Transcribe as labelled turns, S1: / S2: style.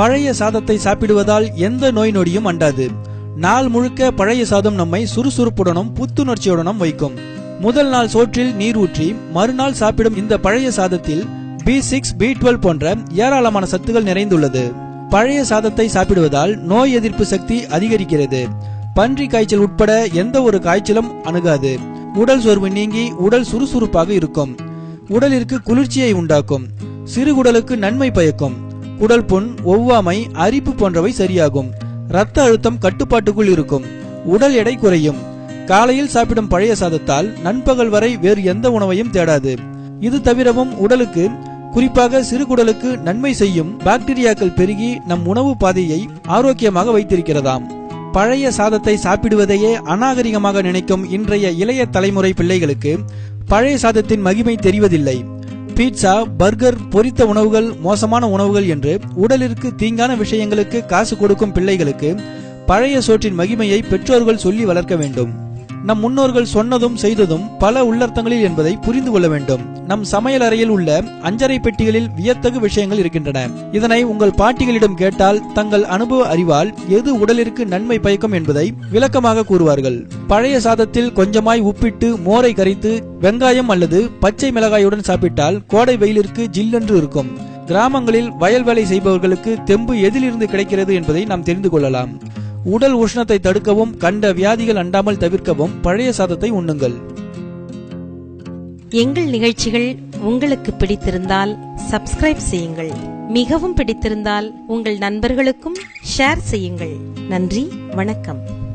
S1: பழைய சாதத்தை சாப்பிடுவதால் எந்த நோய் நொடியும் அண்டாது. நாள் முழுக்க பழைய சாதம் நம்மை சுறுசுறுப்புடனும் புத்துணர்ச்சியுடனும் வைக்கும். முதல் நாள் சோற்றில் நீர் ஊற்றி மறுநாள் சாப்பிடும் இந்த பழைய சாதத்தில் பி சிக்ஸ் பி டுவெல் போன்ற ஏராளமான சத்துகள் நிறைந்துள்ளது. பழைய சாதத்தை சாப்பிடுவதால் நோய் எதிர்ப்பு சக்தி அதிகரிக்கிறது. பன்றி காய்ச்சல் உட்பட எந்த ஒரு காய்ச்சலும் அணுகாது. உடல் சோர்வு நீங்கி உடல் சுறுசுறுப்பாக இருக்கும். உடலிற்கு குளிர்ச்சியை உண்டாக்கும். சிறுகுடலுக்கு நன்மை பயக்கும். குடல் புண் ஒவ்வாமை அரிப்பு போன்றவை சரியாகும். இரத்த அழுத்தம் கட்டுப்பாட்டுக்குள் இருக்கும். உடல் எடை குறையும். காலையில் சாப்பிடும் பழைய சாதத்தால் நண்பகல் வரை வேறு எந்த உணவையும் தேடாது. இது தவிரவும் உடலுக்கு குறிப்பாக சிறுகுடலுக்கு நன்மை செய்யும் பாக்டீரியாக்கள் பெருகி நம் உணவு பாதையை ஆரோக்கியமாக வைத்திருக்கிறதாம். பழைய சாதத்தை சாப்பிடுவதையே அநாகரிகமாக நினைக்கும் இன்றைய இளைய தலைமுறை பிள்ளைகளுக்கு பழைய சாதத்தின் மகிமை தெரிவதில்லை. பீட்சா பர்கர் பொரித்த உணவுகள் மோசமான உணவுகள் என்று உடலிற்கு தீங்கான விஷயங்களுக்கு காசு கொடுக்கும் பிள்ளைகளுக்கு பழைய சோற்றின் மகிமையை பெற்றோர்கள் சொல்லி வளர்க்க வேண்டும். நம் முன்னோர்கள் சொன்னதும் செய்ததும் பல உள்ளர்த்தங்களில் என்பதை புரிந்து கொள்ள வேண்டும். நம் சமையல் அறையில் உள்ள அஞ்சரை பெட்டிகளில் வியத்தகு விஷயங்கள் இருக்கின்றன. இதனை உங்கள் பாட்டிகளிடம் கேட்டால் தங்கள் அனுபவ அறிவால் எது உடலிற்கு நன்மை பயக்கும் என்பதை விளக்கமாக கூறுவார்கள். பழைய சாதத்தில் கொஞ்சமாய் உப்பிட்டு மோரை கரைத்து வெங்காயம் அல்லது பச்சை மிளகாயுடன் சாப்பிட்டால் கோடை வெயிலிற்கு ஜில்லென்று இருக்கும். கிராமங்களில் வயல் வேலை செய்பவர்களுக்கு தெம்பு எதிலிருந்து கிடைக்கிறது என்பதை நாம் தெரிந்து கொள்ளலாம். உடல் உஷ்ணத்தை தடுக்கவும் கண்ட வியாதிகள் அண்டாமல் தவிர்க்கவும் பழைய சாதத்தை உண்ணுங்கள்.
S2: எங்கள் நிகழ்ச்சிகள் உங்களுக்கு பிடித்திருந்தால் சப்ஸ்கிரைப் செய்யுங்கள். மிகவும் பிடித்திருந்தால் உங்கள் நண்பர்களுக்கும் ஷேர் செய்யுங்கள். நன்றி வணக்கம்.